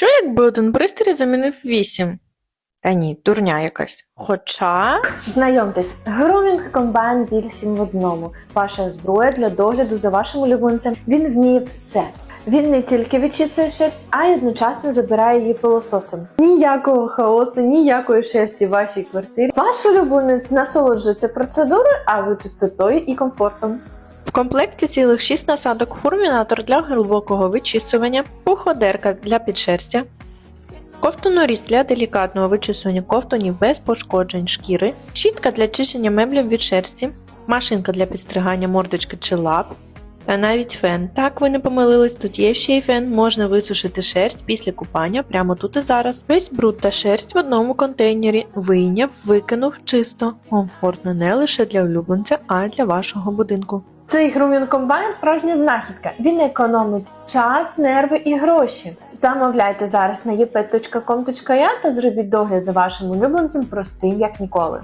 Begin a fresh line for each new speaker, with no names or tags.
Що якби один пристрій замінив вісім? Та ні, дурня якась. Хоча.
Знайомтесь, Grooming Combine 8 в одному. Ваша зброя для догляду за вашим улюбленцем. Він вміє все. Він не тільки відчісує шерсть, а й одночасно забирає її пилососом. Ніякого хаосу, ніякої шерсті в вашій квартирі. Ваш улюбленець насолоджується процедурою, а ви чистотою і комфортом.
В комплекті цілих 6 насадок фурмінатор для глибокого вичісування, пуходерка для підшерстя, ковтоноріз для делікатного вичісування ковтонів без пошкоджень шкіри, щітка для чищення меблів від шерсті, машинка для підстригання мордочки чи лап, та навіть фен. Так ви не помилились, тут є ще й фен, можна висушити шерсть після купання прямо тут і зараз. Весь бруд та шерсть в одному контейнері вийняв, викинув чисто, комфортно не лише для улюбленця, а й для вашого будинку.
Цей грумін Combine справжня знахідка. Він економить час, нерви і гроші. Замовляйте зараз на єпет.com.ua та зробіть догляд за вашим улюбленцем простим як ніколи.